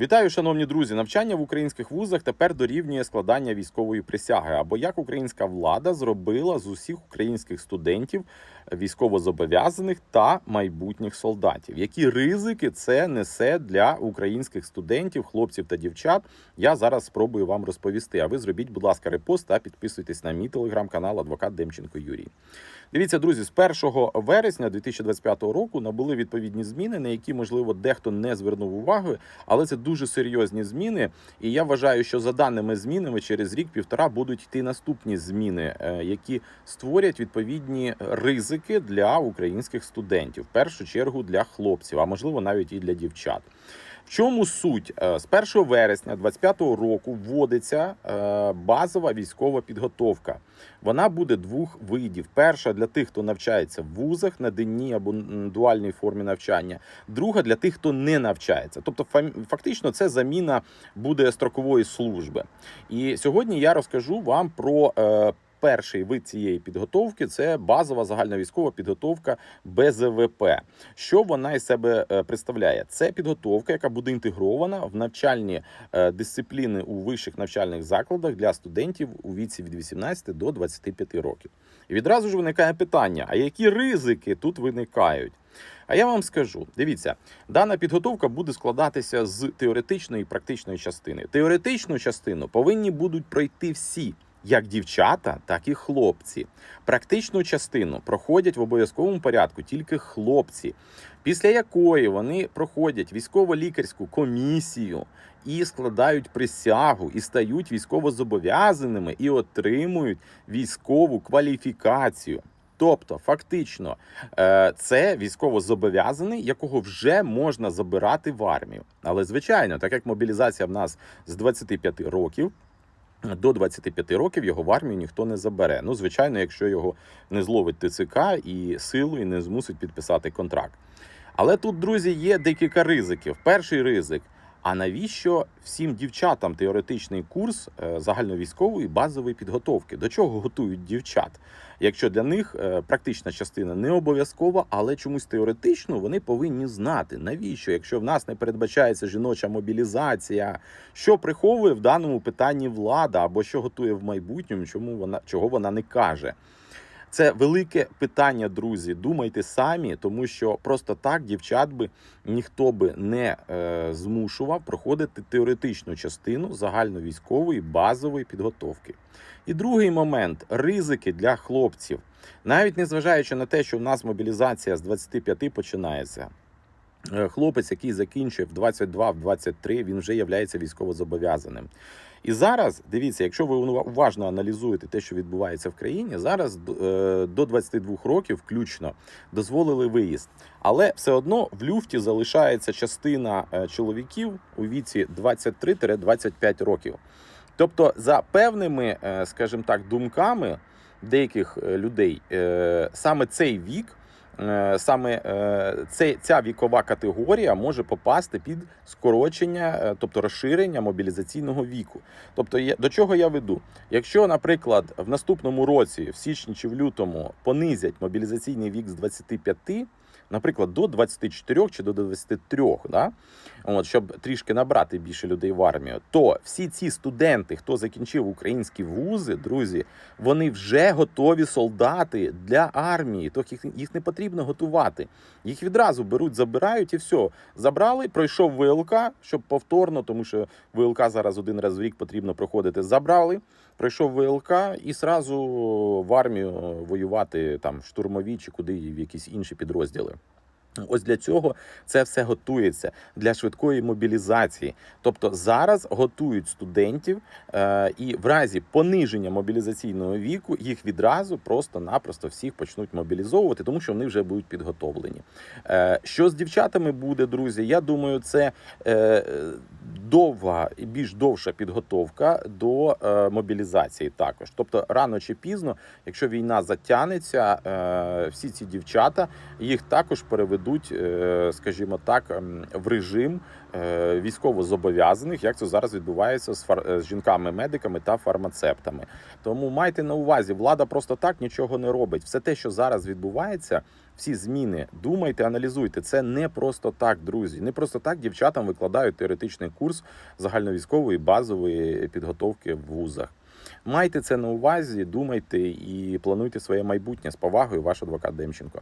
Вітаю, шановні друзі! Навчання в українських вузах тепер дорівнює складання військової присяги. Або як українська влада зробила з усіх українських студентів військовозобов'язаних та майбутніх солдатів. Які ризики це несе для українських студентів, хлопців та дівчат? Я зараз спробую вам розповісти. А ви зробіть, будь ласка, репост та підписуйтесь на мій телеграм-канал Адвокат Демченко Юрій. Дивіться, друзі, з 1 вересня 2025 року набули відповідні зміни, на які можливо дехто не звернув уваги, але це дуже серйозні зміни. І я вважаю, що за даними змінами через рік-півтора будуть йти наступні зміни, е, які створять відповідні ризики для українських студентів, в першу чергу для хлопців, а можливо навіть і для дівчат. В чому суть? Е, З 1 вересня 2025 року вводиться е, базова військова підготовка. Вона буде двох видів: перша для тих, хто навчається в вузах на денній або дуальній формі навчання, друга для тих, хто не навчається. Тобто, фактично, це заміна буде строкової служби. І сьогодні я розкажу вам про. Перший вид цієї підготовки це базова загальновійськова підготовка БЗВП. Що вона із себе е, представляє? Це підготовка, яка буде інтегрована в навчальні е, дисципліни у вищих навчальних закладах для студентів у віці від 18 до 25 років. І відразу ж виникає питання: а які ризики тут виникають? А я вам скажу: дивіться, дана підготовка буде складатися з теоретичної і практичної частини. Теоретичну частину повинні будуть пройти всі. Як дівчата, так і хлопці. Практичну частину проходять в обов'язковому порядку тільки хлопці, після якої вони проходять військово-лікарську комісію і складають присягу, і стають військовозобов'язаними і отримують військову кваліфікацію. Тобто, фактично, е, це військовозобов'язаний, якого вже можна забирати в армію. Але звичайно, так як мобілізація в нас з 25 років. До 25 років його в армію ніхто не забере. Ну, звичайно, якщо його не зловить ТЦК і силу і не змусить підписати контракт. Але тут, друзі, є декілька ризиків. Перший ризик. А навіщо всім дівчатам теоретичний курс е, загальновійськової базової підготовки? До чого готують дівчат? Якщо для них е, практична частина не обов'язкова, але чомусь теоретично вони повинні знати, навіщо, якщо в нас не передбачається жіноча мобілізація, що приховує в даному питанні влада або що готує в майбутньому, чому вона чого вона не каже. Це велике питання, друзі. Думайте самі, тому що просто так дівчат би ніхто би не е, змушував проходити теоретичну частину загальновійськової базової підготовки. І другий момент ризики для хлопців. Навіть незважаючи на те, що в нас мобілізація з 25 починається. е, Хлопець, який закінчує в 22, в 23, він вже є військовозобов'язаним. І зараз дивіться, якщо ви уважно аналізуєте те, що відбувається в країні, зараз е, до 22 років включно дозволили виїзд. Але все одно в люфті залишається частина е, чоловіків у віці 23-25 років. Тобто, за певними, е, скажімо так, думками деяких людей, саме цей вік. Е, Саме е, ця вікова категорія може попасти під скорочення, е, тобто розширення мобілізаційного віку. Тобто, до чого я веду? Якщо, наприклад, в наступному році, в січні чи в лютому, понизять мобілізаційний вік з 25, наприклад, до 24 чи до 23, да? От, щоб трішки набрати більше людей в армію, то всі ці студенти, хто закінчив українські вузи, друзі, вони вже готові солдати для армії. То їх, їх не потрібно готувати. Їх відразу беруть, забирають і все. Забрали, пройшов ВЛК, щоб повторно, тому що ВЛК зараз один раз в рік потрібно проходити. Забрали, пройшов ВЛК і сразу в армію воювати там штурмові чи куди в якісь інші підрозділи. Ось для цього це все готується для швидкої мобілізації. Тобто зараз готують студентів, е, і в разі пониження мобілізаційного віку їх відразу просто-напросто всіх почнуть мобілізовувати, тому що вони вже будуть підготовлені. Е, що з дівчатами буде, друзі? Я думаю, це е, довга і більш довша підготовка до е, мобілізації також. Тобто, рано чи пізно, якщо війна затягнеться, е, всі ці дівчата їх також переведуть, е, скажімо так, ем, в режим військовозобов'язаних, як це зараз відбувається з, фар... з жінками-медиками та фармацевтами. Тому майте на увазі, влада просто так нічого не робить. Все те, що зараз відбувається, всі зміни, думайте, аналізуйте. Це не просто так, друзі. Не просто так дівчатам викладають теоретичний курс загальновійськової базової підготовки в вузах. Майте це на увазі, думайте і плануйте своє майбутнє з повагою, ваш адвокат Демченко.